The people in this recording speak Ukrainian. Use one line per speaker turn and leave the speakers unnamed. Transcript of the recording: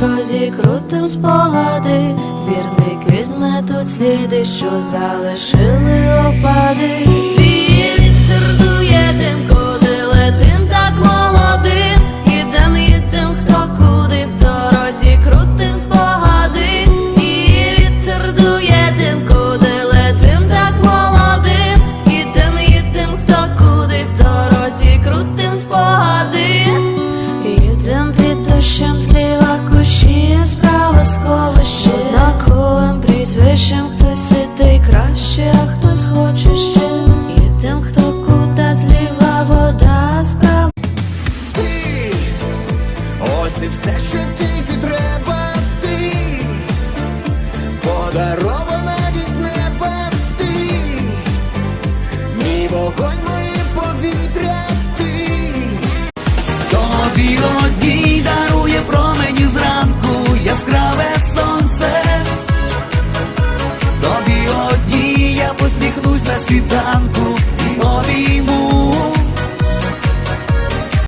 дорозі крутим спогади, двірники тут сліди, що залишили опади. Однаковим прізвищем хтось ситий краще, а хтось хоче ще. Їдем, хто кута зліва вода справа.
Ти, ось і все, що тільки треба. Ти, подарована від неба. Ти, мій вогонь, моє повітря
світанку, і нові